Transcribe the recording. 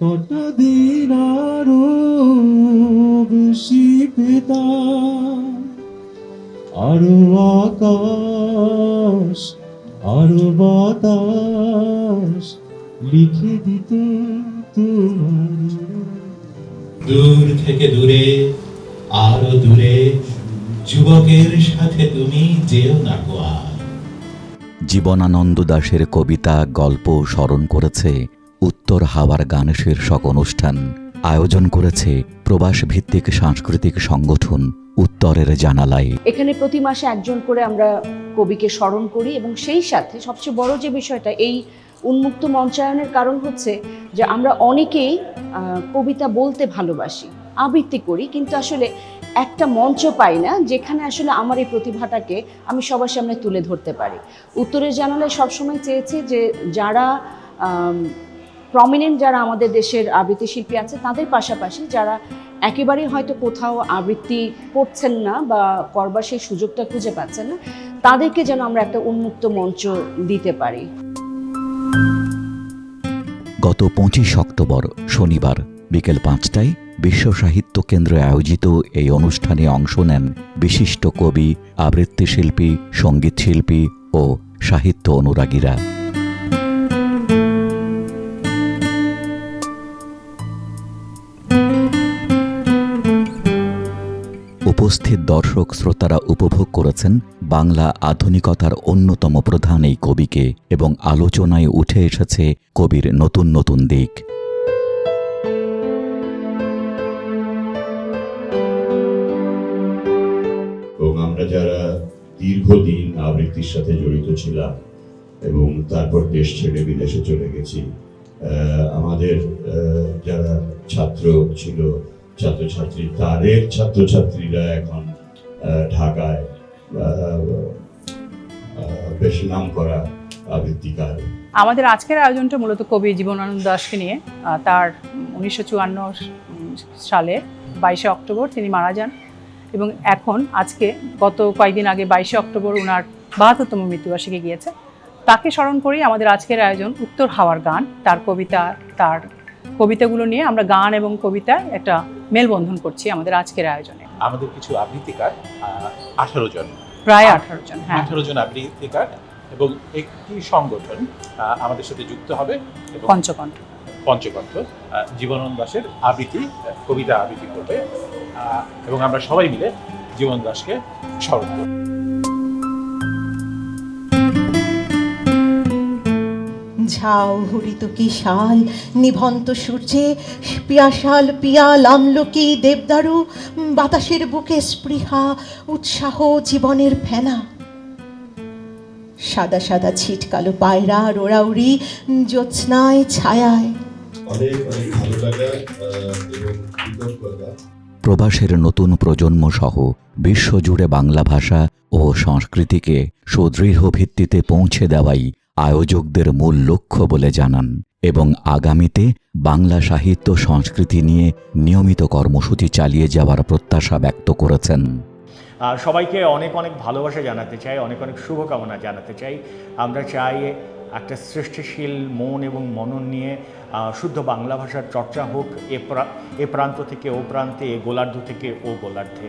কতদিন আরও বেশি পেতাম? আরও আকাশ আরও বাতাস লিখে দিত তোমার। দূর থেকে দূরে আরও দূরে যুবকের সাথে তুমি যেও না গো আর জীবনানন্দ দাশের কবিতা গল্প স্মরণ করেছে উত্তর হাওয়ার গান শীর্ষক অনুষ্ঠান আয়োজন করেছে প্রবাস ভিত্তিক সাংস্কৃতিক সংগঠন উত্তরের জানালায়। এখানে প্রতি মাসে একজন করে আমরা কবিকে স্মরণ করি এবং সেই সাথে সবচেয়ে বড় যে বিষয়টা, এই উন্মুক্ত মঞ্চায়নের কারণ হচ্ছে যে আমরা অনেকেই কবিতা বলতে ভালোবাসি, আবৃত্তি করি, কিন্তু আসলে একটা মঞ্চ পাই না যেখানে আসলে আমার এই প্রতিভাটাকে আমি সবার সামনে তুলে ধরতে পারি। উত্তরের জানালায় সবসময় চেয়েছি যে যারা প্রমিনেন্ট যারা আমাদের দেশের আবৃত্তি শিল্পী আছে, তাদের পাশাপাশি যারা একেবারেই হয়তো কোথাও আবৃত্তি করছেন না বা করবার সেই সুযোগটা খুঁজে পাচ্ছেন না, তাদেরকে যেন আমরা একটা উন্মুক্ত মঞ্চ দিতে পারি। গত পঁচিশ অক্টোবর শনিবার বিকেল পাঁচটায় বিশ্ব সাহিত্য কেন্দ্রে আয়োজিত এই অনুষ্ঠানে অংশ নেন বিশিষ্ট কবি আবৃত্তি শিল্পী সংগীত শিল্পী ও সাহিত্য অনুরাগীরা। উপস্থিত দর্শক শ্রোতারা উপভোগ করেছেন বাংলা আধুনিকতার অন্যতম প্রধান এই কবিকে এবং আলোচনায় উঠে এসেছে কবির নতুন নতুন দিক। আমরা যারা দীর্ঘদিন আবৃত্তির সাথে জড়িত ছিলাম এবং তারপর দেশ ছেড়ে বিদেশে চলে গেছি আমাদের যারা ছাত্র ছিল ছাত্রছাত্রী, তাদের ছাত্রছাত্রীরা এখন ঢাকায় বেশ নাম করা আবৃত্তিকার আমাদের আজকের আয়োজনটা মূলত কবি জীবনানন্দ দাসকে নিয়ে। তার উনিশশো চুয়ান্ন সালে বাইশে অক্টোবর তিনি মারা যান এবং এখন আজকে গত কয়েকদিন আগে বাইশে অক্টোবর ওনার বাহাত্তরতম মৃত্যুবার্ষিকী গিয়েছে। তাকে স্মরণ করেই আমাদের আজকের আয়োজন উত্তর হাওয়ার গান। তার কবিতা, তার কবিতাগুলো নিয়ে আমরা গান এবং কবিতায় একটা মেলবন্ধন করছি আমাদের আজকের আয়োজনে। আমাদের কিছু আবৃত্তিকার আঠারো জন। প্রায় আঠারো জন হ্যাঁ। আঠারো জন আবৃত্তিকার এবং একটি সংগঠন আমাদের সাথে যুক্ত হবে পঞ্চকণ্ঠ। পঞ্চকণ্ঠ আহ, জীবনানন্দ দাশের আবৃত্তি কবিতা আবৃত্তি করবে এবং আমরা সবাই মিলে জীবন দাসকে স্মরণ করব। ঝাও হরিত কি শাল নিভন্ত সূর্যে পিয়াশাল পিয়াল আমলকি দেবদারু বাতাসের বুকে স্পৃহা উৎসাহ জীবনের ফেনা। সাদা সাদা ছিটকালো পায়রা রোড়াউড়ি জ্যোৎস্নায় ছায়ায়। অনেক অনেক ভালো লাগা এবং কৃতজ্ঞতা। প্রবাসের নতুন প্রজন্ম সহ বিশ্বজুড়ে বাংলা ভাষা ও সংস্কৃতিকে সুদৃঢ় ভিত্তিতে পৌঁছে দেওয়াই আয়োজকদের মূল লক্ষ্য বলে জানান এবং আগামীতে বাংলা সাহিত্য সংস্কৃতি নিয়ে নিয়মিত কর্মসূচি চালিয়ে যাওয়ার প্রত্যাশা ব্যক্ত করেছেন। সবাইকে অনেক অনেক ভালোবাসা জানাতে চাই, অনেক অনেক শুভকামনা জানাতে চাই। আমরা চাই একটা সৃষ্টিশীল মন এবং মনন নিয়ে শুদ্ধ বাংলা ভাষার চর্চা হোক, এ এ প্রান্ত থেকে ও প্রান্তে, এ গোলার্ধ থেকে ও গোলার্ধে।